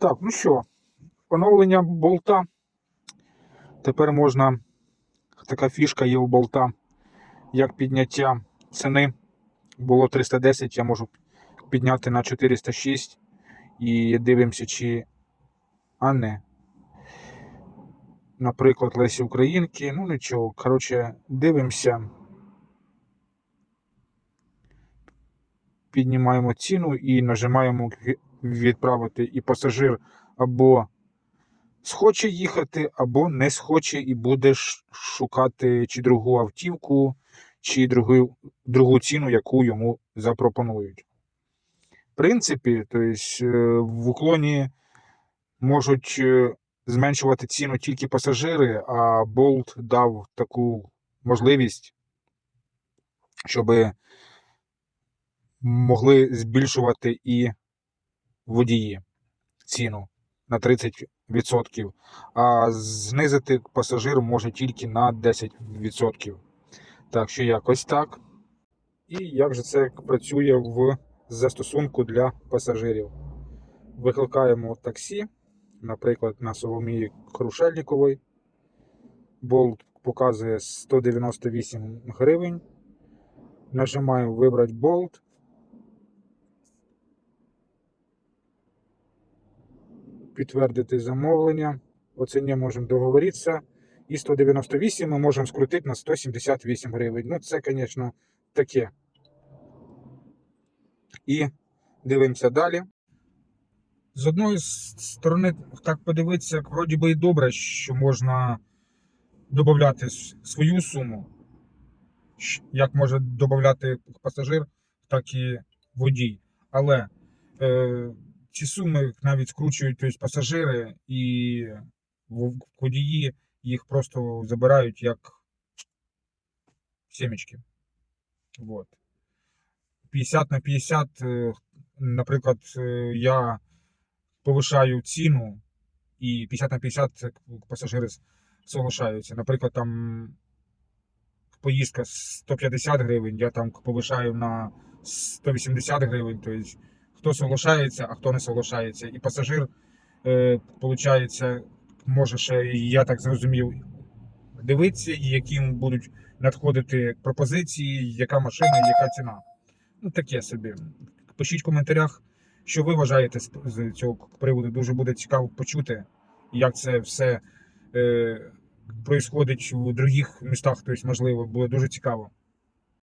Так, ну що, оновлення болта. Тепер можна. Така фішка є у болта. Як підняття ціни. Було 310, я можу підняти на 406. І дивимося, чи. А не. Наприклад, Лесі Українки. Ну нічого. Коротше, дивимося. Піднімаємо ціну і нажимаємо «Ві- відправити. І пасажир або схоче їхати, або не схоче, і будеш шукати чи другу автівку, чи другу, другу ціну, яку йому запропонують. В принципі, то есть, е, в уклоні можуть е, зменшувати ціну тільки пасажири, а Болт дав таку можливість, щоб могли збільшувати і водії ціну на 30%, а знизити пасажир може тільки на 10%. Так що якось так. І як же це працює в застосунку для пасажирів? Викликаємо таксі, наприклад, на Соломії Крушельникової. Болт показує 198 гривень. Нажимаємо Вибрати болт. Підтвердити замовлення. Оце можемо договоритися. І 198 ми можемо скрутити на 178 гривень. Ну, це, звісно, таке. І дивимося далі. З одної сторони, так подивитися, вроді би і добре, що можна додати свою суму. Як може додати пасажир, так і водій. Але е, ці суми навіть скручують тобто, пасажири і водії їх просто забирають як сімечки. Вот. 50 на 50, е, наприклад, е, я повишаю ціну, і 50 на 50 це пасажири соглашаються. Наприклад, там поїздка 150 гривень, я там повишаю на 180 гривень. Тобто, хто соглашається, а хто не соглашається. І пасажир, е, виходить, може ще, я так зрозумів, дивитися, і яким будуть надходити пропозиції, яка машина, яка ціна. Ну, таке собі. Пишіть в коментарях, що ви вважаєте з, цього приводу. Дуже буде цікаво почути, як це все е, происходить у других містах. Тобто, можливо, буде дуже цікаво.